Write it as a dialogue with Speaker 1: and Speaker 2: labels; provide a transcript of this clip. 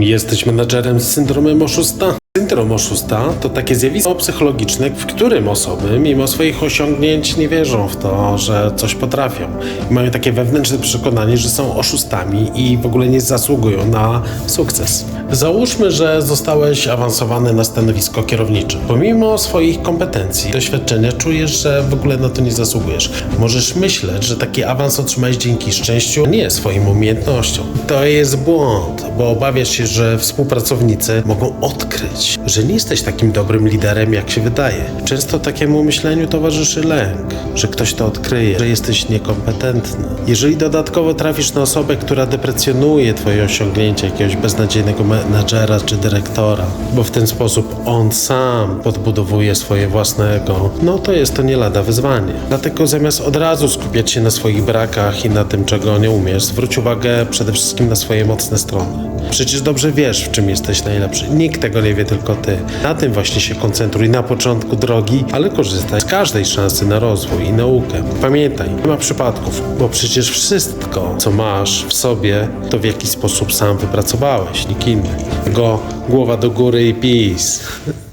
Speaker 1: Jesteś menadżerem z syndromem oszusta? Syndrom oszusta to takie zjawisko psychologiczne, w którym osoby, mimo swoich osiągnięć, nie wierzą w to, że coś potrafią. I mają takie wewnętrzne przekonanie, że są oszustami i w ogóle nie zasługują na sukces. Załóżmy, że zostałeś awansowany na stanowisko kierownicze. Pomimo swoich kompetencji, doświadczenia, czujesz, że w ogóle na to nie zasługujesz. Możesz myśleć, że taki awans otrzymałeś dzięki szczęściu, nie swoim umiejętnościom. To jest błąd, bo obawiasz się, że współpracownicy mogą odkryć, że nie jesteś takim dobrym liderem, jak się wydaje. Często takiemu myśleniu towarzyszy lęk, że ktoś to odkryje, że jesteś niekompetentny. Jeżeli dodatkowo trafisz na osobę, która deprecjonuje twoje osiągnięcia jakiegoś beznadziejnego menadżera czy dyrektora, bo w ten sposób on sam podbudowuje swoje własnego, no to jest to nie lada wyzwanie. Dlatego zamiast od razu skupiać się na swoich brakach i na tym, czego nie umiesz, zwróć uwagę przede wszystkim na swoje mocne strony. Przecież dobrze wiesz, w czym jesteś najlepszy. Nikt tego nie wie, tylko ty. Na tym właśnie się koncentruj na początku drogi, ale korzystaj z każdej szansy na rozwój i naukę. Pamiętaj, nie ma przypadków, bo przecież wszystko, co masz w sobie, to w jakiś sposób sam wypracowałeś, nikt inny. Go głowa do góry i peace.